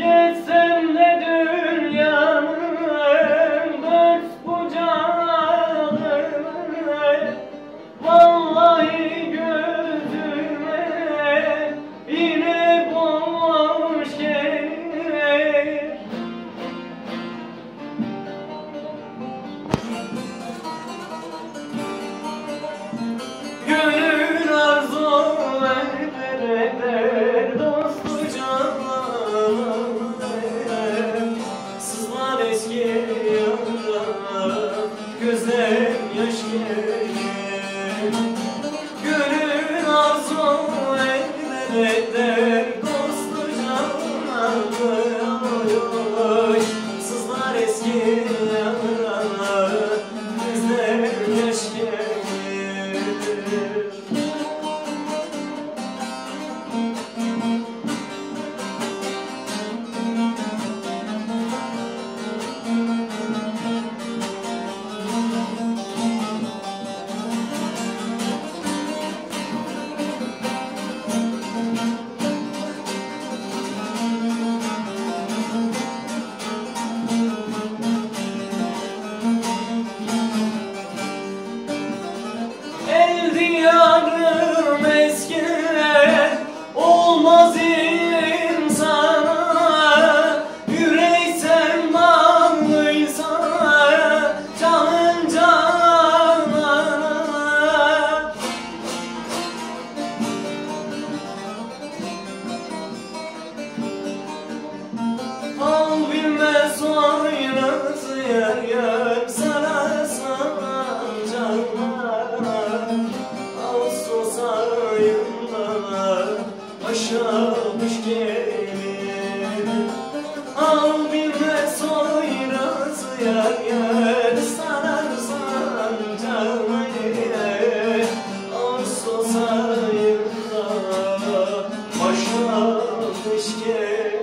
Yes, sir. Gönül arzu eder eder Dostu canına doyuyor Sızlar eski yaralar Bizler keşke aşamış gelir Al bilme soyraz yar yar sarar sancağını Arso sayırda aşamış gelir